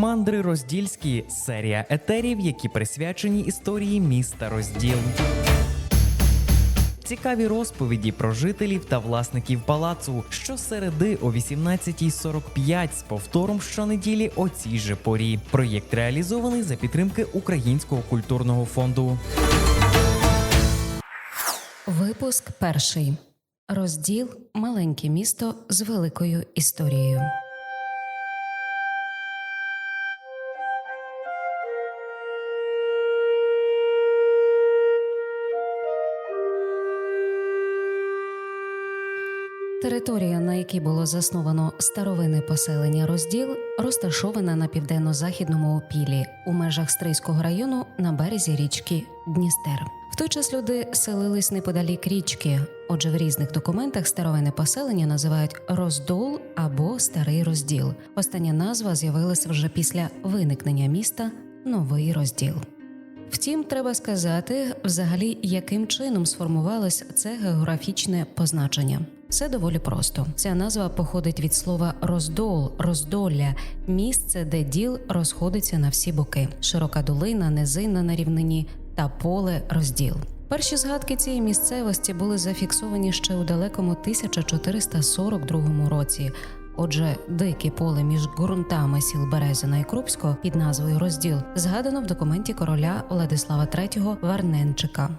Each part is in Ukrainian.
Мандри Роздільські серія етерів, які присвячені історії міста Розділ. Цікаві розповіді про жителів та власників палацу щосереди о 18.45 з повтором щонеділі о цій же порі. Проєкт реалізований за підтримки Українського культурного фонду. Випуск перший. Розділ Маленьке місто з великою історією. Територія, на якій було засновано старовинне поселення розділ, розташована на південно-західному опілі у межах Стрийського району на березі річки Дністер. В той час люди селились неподалік річки. Отже, в різних документах старовинне поселення називають роздол або старий розділ. Остання назва з'явилася вже після виникнення міста Новий розділ. Втім, треба сказати, взагалі, яким чином сформувалось це географічне позначення. Все доволі просто. Ця назва походить від слова роздол, роздолля, місце, де діл розходиться на всі боки, широка долина, низина на рівнині та поле розділ. Перші згадки цієї місцевості були зафіксовані ще у далекому 1442 році. Отже, дике поле між ґрунтами сіл Березина і Крупського під назвою Розділ згадано в документі короля Владислава III Варненчика.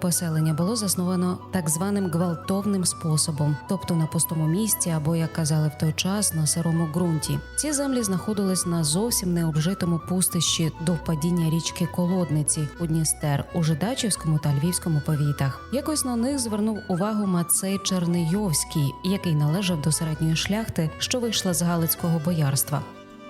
Поселення було засновано так званим гвалтовним способом, тобто на пустому місці, або як казали в той час на сирому ґрунті. Ці землі знаходились на зовсім необжитому пустищі до впадіння річки Колодниці у Дністер у Жидачівському та Львівському повітах. Якось на них звернув увагу Мацей Чернийовський, який належав до середньої шляхти, що вийшла з Галицького боярства.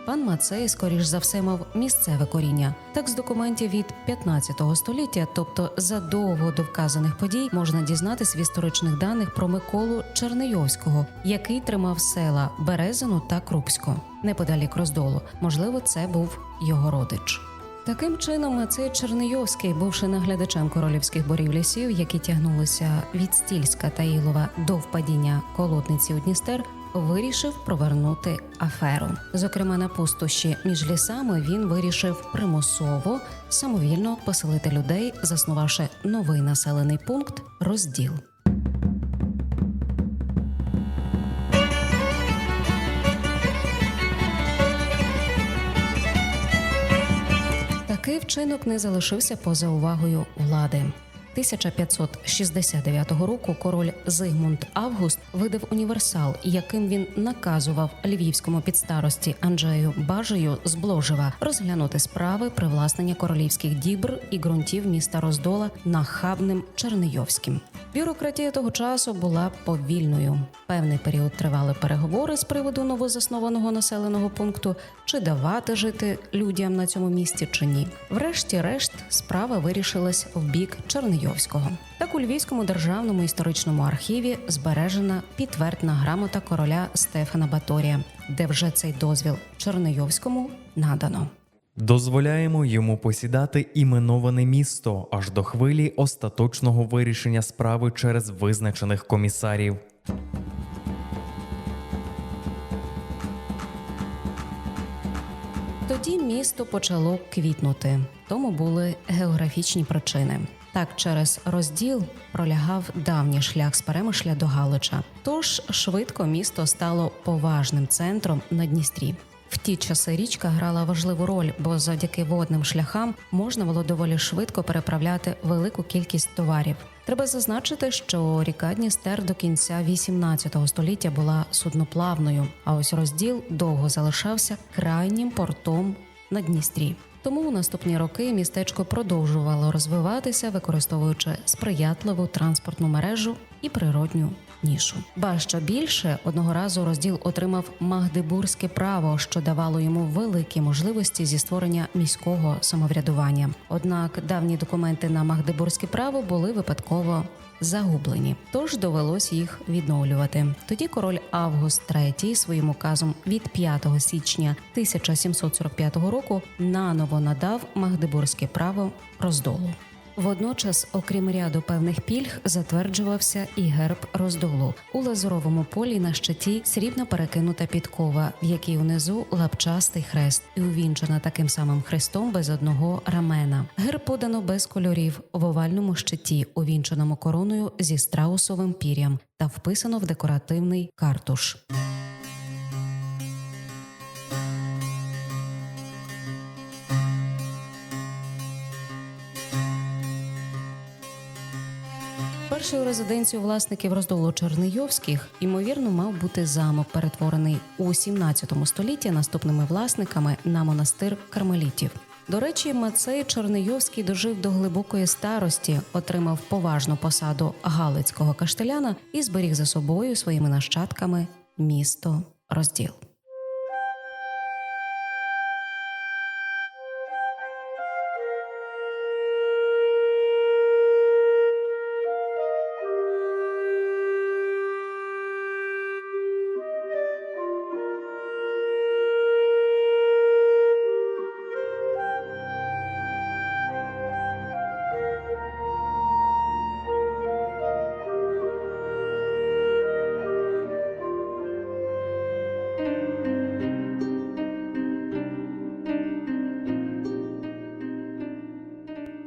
Пан Мацей, скоріш за все, мав місцеве коріння. Так з документів від 15 століття, тобто задовго до вказаних подій, можна дізнатись в історичних даних про Миколу Чернийовського, який тримав села Березину та Крупсько неподалік роздолу. Можливо, це був його родич. Таким чином, Мацей Чернийовський, бувши наглядачем королівських борів лісів, які тягнулися від Стільська та Ілова до впадіння колодниці у Дністер, вирішив провернути аферу. Зокрема, на пустощі між лісами він вирішив примусово самовільно поселити людей, заснувавши новий населений пункт розділ. Такий вчинок не залишився поза увагою влади. 1569 року король Зигмунд Август видав універсал, яким він наказував львівському підстарості Анджею Бажею з Бложева розглянути справи привласнення королівських дібр і ґрунтів міста Роздола нахабним Чернийовським. Бюрократія того часу була повільною. Певний період тривали переговори з приводу новозаснованого населеного пункту, чи давати жити людям на цьому місці, чи ні. Врешті-решт справа вирішилась в бік Чернийовського. Так у Львівському державному історичному архіві збережена підтвердна грамота короля Стефана Баторія, де вже цей дозвіл Чернийовському надано. Дозволяємо йому посідати іменоване місто аж до хвилі остаточного вирішення справи через визначених комісарів. Тоді місто почало квітнути, тому були географічні причини. Так, через розділ пролягав давній шлях з Перемишля до Галича. Тож швидко місто стало поважним центром на Дністрі. В ті часи річка грала важливу роль, бо завдяки водним шляхам можна було доволі швидко переправляти велику кількість товарів. Треба зазначити, що ріка Дністер до кінця 18 століття була судноплавною, а ось розділ довго залишався крайнім портом на Дністрі. Тому у наступні роки містечко продовжувало розвиватися, використовуючи сприятливу транспортну мережу і природню нішу. Ба що більше одного разу розділ отримав магдебурзьке право, що давало йому великі можливості зі створення міського самоврядування. Однак давні документи на магдебурзьке право були випадково загублені, тож довелось їх відновлювати. Тоді король Август III своїм указом від 5 січня 1745 року наново надав магдебурзьке право роздолу. Водночас, окрім ряду певних пільг, затверджувався і герб роздолу у лазуровому полі на щиті срібно перекинута підкова, в якій унизу лапчастий хрест, і увінчена таким самим хрестом без одного рамена. Герб подано без кольорів в овальному щиті, увінченому короною зі страусовим пір'ям, та вписано в декоративний картуш. Першою резиденцією власників роздолу Чернийовських, ймовірно, мав бути замок, перетворений у 17 столітті наступними власниками на монастир кармелітів. До речі, Мацей Чернийовський дожив до глибокої старості, отримав поважну посаду галицького каштеляна і зберіг за собою своїми нащадками місто розділ.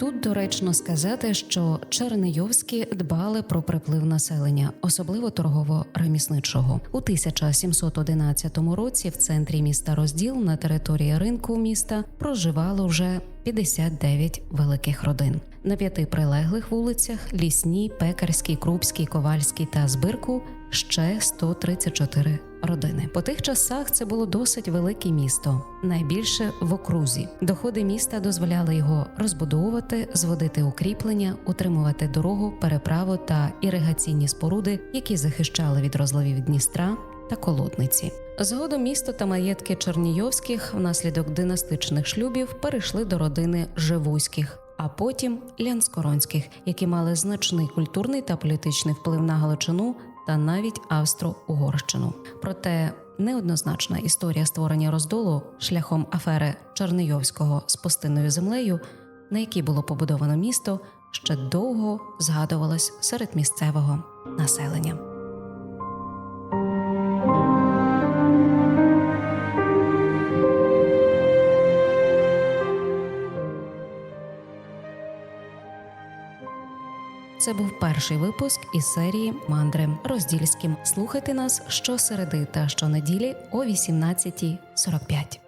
Тут доречно сказати, що Чернийовські дбали про приплив населення, особливо торгово-ремісничого. У 1711 році в центрі міста розділ на території ринку міста проживало вже 59 великих родин. На п'яти прилеглих вулицях Лісній, Пекарській, Крупській, Ковальській та Збирку ще 134 родини. По тих часах це було досить велике місто, найбільше в окрузі. Доходи міста дозволяли його розбудовувати, зводити укріплення, утримувати дорогу, переправу та іригаційні споруди, які захищали від розливів Дністра та колодниці. Згодом місто та маєтки Чернійовських внаслідок династичних шлюбів перейшли до родини Живуських. А потім Лянскоронських, які мали значний культурний та політичний вплив на Галичину та навіть Австро-Угорщину. Проте неоднозначна історія створення роздолу шляхом афери Чернийовського з пустинною землею, на якій було побудовано місто, ще довго згадувалась серед місцевого населення. Це був перший випуск із серії Мандри Роздільським. Слухайте нас щосереди та щонеділі о 18.45.